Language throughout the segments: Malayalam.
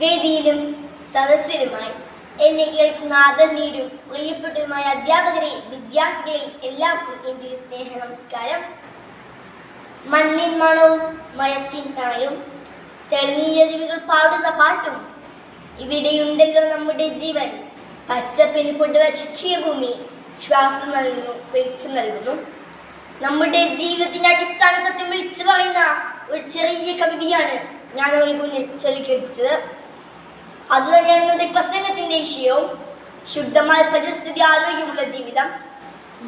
വേദിയിലും സദസ്സിലുമായി എന്നെ കേൾക്കുന്ന ആദരണീയരും പ്രിയപ്പെട്ടതുമായ അധ്യാപകരെ വിദ്യാർത്ഥികളെ എല്ലാവർക്കും എന്റെ സ്നേഹ നമസ്കാരം മണ്ണിൻ മണവും മയത്തിൻ തണലും തെളിനീരരുവികൾ പാടുന്ന പാട്ടും ഇവിടെയുണ്ടല്ലോ നമ്മുടെ ജീവൻ. പച്ചപ്പിന് പൊടുവ ചുറ്റിയ ഭൂമി ശ്വാസം നൽകുന്നു വെളിച്ചം നൽകുന്നു. നമ്മുടെ ജീവിതത്തിന്റെ അടിസ്ഥാന സത്യം വിളിച്ചു പറയുന്ന ഒരു ചെറിയ കവിതയാണ് ഞാൻ അവൾക്ക് മുന്നിൽ ചൊല്ലിക്കെടുത്തത് അത് തന്നെയാണ് ഇന്നത്തെ പ്രസംഗത്തിന്റെ വിഷയവും. ശുദ്ധമായ പരിസ്ഥിതി ആരോഗ്യമുള്ള ജീവിതം.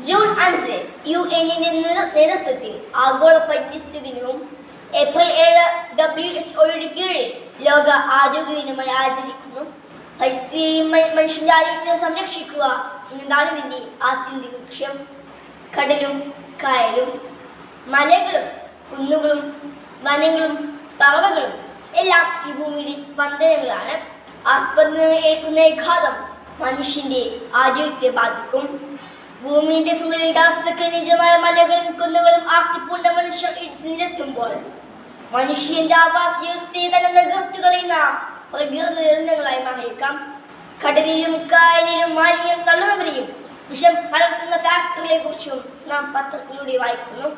ജൂൺ അഞ്ച് യു എന്നിന്റെ നേതൃത്വത്തിൽ ആഗോള പരിസ്ഥിതി ഏപ്രിൽ ഏഴ് ഡബ്ല്യു എച്ച് ഒയുടെ കീഴിൽ ലോക ആരോഗ്യ ദിനമായി ആചരിക്കുന്നു. പരിസ്ഥിതിയും മനുഷ്യന്റെ ആരോഗ്യത്തെ സംരക്ഷിക്കുക എന്നതാണ് ഇതിന്റെ ആത്യന്തിക ലക്ഷ്യം. കടലും കായലും മലകളും കുന്നുകളും വനങ്ങളും പറവകളും എല്ലാം ഈ ഭൂമിയുടെ സ്പന്ദനങ്ങളാണ്. ആ സ്പന്ദനങ്ങൾ ഏൽക്കുന്ന ഘാതം മനുഷ്യന്റെ ആരോഗ്യത്തെ ബാധിക്കും. ഭൂമിയുടെ സുന്ദരവികാസത്തെ നിജമായ മലകളും കുന്നുകളും ആർത്തിപ്പൂണ്ട മനുഷ്യർ ഇടിച്ചു നിരത്തുമ്പോൾ മനുഷ്യന്റെ ആവാസ വ്യവസ്ഥയെ തന്നെ നികർത്തു നാം പ്രകൃതി ദുരന്തങ്ങളായി മാറിയേക്കാം. കടലിലും കായലിലും മാലിന്യം തള്ളുന്നവരെയും വിഷം കലർത്തുന്ന ഫാക്ടറികളെ കുറിച്ചും നാം പത്രത്തിലൂടെ വായിക്കുന്നു.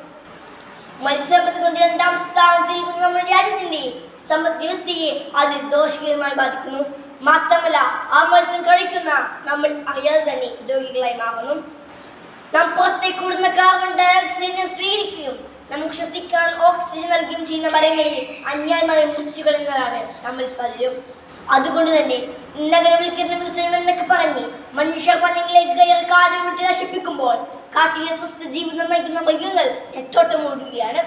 മത്സരത്തിൽ കൊണ്ട് രണ്ടാം സ്ഥാനത്തിരിക്കുന്ന നമ്മുടെ രാജ്യത്തിന്റെ സമ്പദ് വ്യവസ്ഥയെ അത് ദോഷകരമായി ബാധിക്കുന്നു. മാത്രമല്ല ആ മത്സ്യം കഴിക്കുന്ന നമ്മൾ അറിയാതെ തന്നെ രോഗികളായി മാറുന്നു. നാം പുറത്തേക്ക് കൂടുന്ന കാർബൺ ഡയോക്സൈഡിനെ സ്വീകരിക്കുകയും നമുക്ക് ശ്വസിക്കാൻ ഓക്സിജൻ നൽകുകയും ചെയ്യുന്ന മരങ്ങളിൽ അന്യായമായ മുറിച്ചു നമ്മൾ പലരും. അതുകൊണ്ട് തന്നെ നഗരവൽക്കരണ വികസനം എന്നൊക്കെ പറഞ്ഞ് മനുഷ്യർ വനങ്ങളിലേക്ക് കയറി കാട് വിട്ട് നശിപ്പിക്കുമ്പോൾ കാട്ടിലെ സ്വസ്ഥ ജീവിതം നയിക്കുന്ന മൃഗങ്ങൾ എട്ടോട്ടം ഓടുകയാണ്.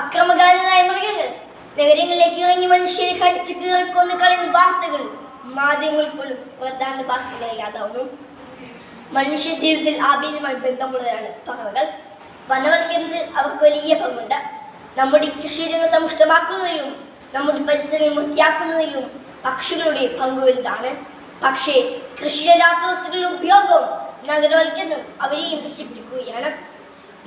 അക്രമകാരനായ മൃഗങ്ങൾ നഗരങ്ങളിലേക്ക് ഇറങ്ങി മനുഷ്യരെ കടിച്ച് കീറിക്കൊന്ന് കളയുന്ന വാർത്തകൾ മാധ്യമങ്ങളിൽ പോലും പ്രധാന വാർത്തകളില്ലാതാവുന്നു മനുഷ്യ ജീവിതത്തിൽ ആഭ്യന്തരമായി ബന്ധമുള്ളതാണ് പറവകൾ വനവൽക്കരണത്തിൽ അവർക്ക് വലിയ പങ്കുണ്ട്. നമ്മുടെ കൃഷിയിടങ്ങൾ സമുഷ്ടമാക്കുന്നതിലും നമ്മുടെ പരിസരം വൃത്തിയാക്കുന്നതിലും പക്ഷികളുടെ പങ്ക് വലുതാണ്. പക്ഷേ കൃഷിയിലെ രാസവസ്തുക്കളുടെ ഉപയോഗവും നഗരവൽക്കരണം അവരെയും നശിപ്പിക്കുകയാണ്.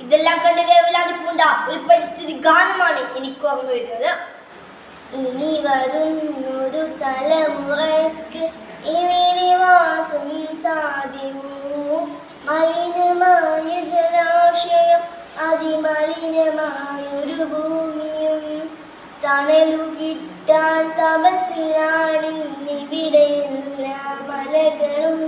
ഇതെല്ലാം കണ്ട് വേവലാതി പൂണ്ട ഒരു പരിസ്ഥിതി ഗാനമാണ് എനിക്ക് ഓർമ്മ വരുന്നത്. ഇനി വരുന്നൊരു തലമുറയ്ക്ക് ഇവിടെ വാസം സാധ്യമോ മലിനമായ ജലാശയം അതിമലിനമായൊരു ഭൂമിയും തണലു കിട്ടാൻ തപസ്സിലാണിന്നിവിടെ എല്ലാ മലകളും.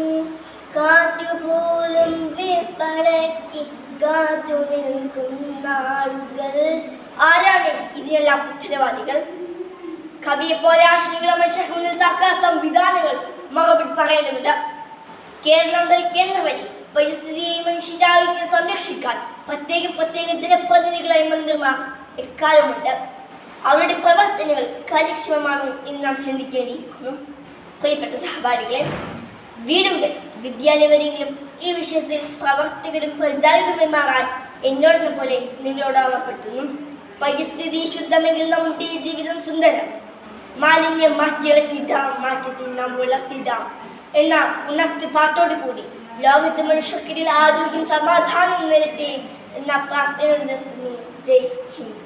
കാറ്റുപോലും വിപ്പടക്കി കാത്തു നിൽക്കുന്ന ആളുകൾ. ആരാണ് ഇതിനെല്ലാം ഉത്തരവാദികൾ? കവിയെ പോലെ ആശയങ്ങളും സർക്കാർ സംവിധാനങ്ങൾ മറുപടി പറയേണ്ടതുണ്ട്. കേരളം മുതൽ കേന്ദ്രവരി പരിസ്ഥിതിയെയും മനുഷ്യന്റെ ആരോഗ്യം സംരക്ഷിക്കാൻ പ്രത്യേകം പ്രത്യേകം ജനപ്രതിനിധികളായ മന്ത്രിമാർ എക്കാലമുണ്ട്. അവരുടെ പ്രവർത്തനങ്ങൾ കാര്യക്ഷമമാണോ എന്ന് നാം ചിന്തിക്കേണ്ടിയിരിക്കുന്നു. പ്രിയപ്പെട്ട സഹപാഠികളെ വീടുകൾ വിദ്യാലയവരെങ്കിലും ഈ വിഷയത്തിൽ പ്രവർത്തകരും പ്രചാരകരുമായി മാറാൻ എന്നോടെന്ന പോലെ നിങ്ങളോട് ആവശ്യപ്പെടുന്നു പരിസ്ഥിതി ശുദ്ധമെങ്കിൽ നമ്മുടെ ജീവിതം സുന്ദരം. മാലിന്യം മാറ്റിയെടുത്തിട്ടാം മാറ്റത്തിൽ നാം വളർത്തിയിട്ടാം എന്ന ഉണർത്തി പാട്ടോട് കൂടി ലോകത്ത് മനുഷ്യർക്കിടയിൽ ആരോഗ്യം സമാധാനം നിരട്ടെ എന്ന പ്രാർത്ഥനയോട് നിർത്തുന്നു. ജയ് ഹിന്ദ്.